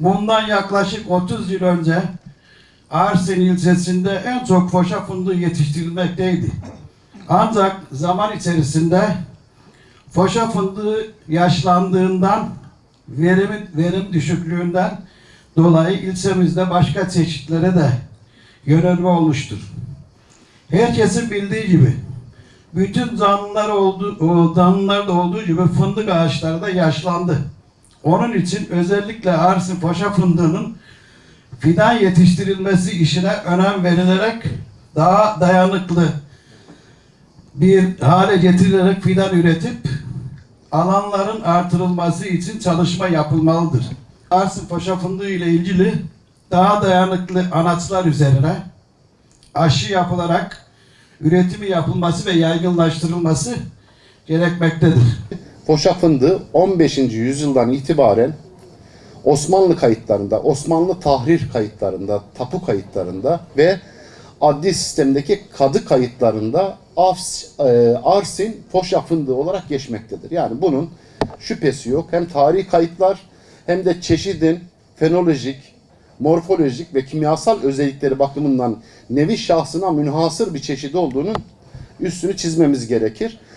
Bundan yaklaşık 30 yıl önce Arsin ilçesinde en çok foşa fındığı yetiştirilmekteydi. Ancak zaman içerisinde foşa fındığı yaşlandığından verimin verim düşüklüğünden dolayı ilçemizde başka çeşitlere de yönelme olmuştur. Herkesin bildiği gibi bütün canlılar olduğu, o canlılarda olduğu gibi fındık ağaçları da yaşlandı. Onun için özellikle Arsin Foşa fındığının fidan yetiştirilmesi işine önem verilerek daha dayanıklı bir hale getirilerek fidan üretip alanların artırılması için çalışma yapılmalıdır. Arsin Paşa fındığı ile ilgili daha dayanıklı anaçlar üzerine aşı yapılarak üretimi yapılması ve yaygınlaştırılması gerekmektedir. Foşa fındığı 15. yüzyıldan itibaren Osmanlı kayıtlarında, Osmanlı tahrir kayıtlarında, tapu kayıtlarında ve adli sistemdeki kadı kayıtlarında Afs, e, Arsin Foşa fındığı olarak geçmektedir. Yani bunun şüphesi yok. Hem tarihi kayıtlar hem de çeşidin fenolojik, morfolojik ve kimyasal özellikleri bakımından nevi şahsına münhasır bir çeşidi olduğunun üstünü çizmemiz gerekir.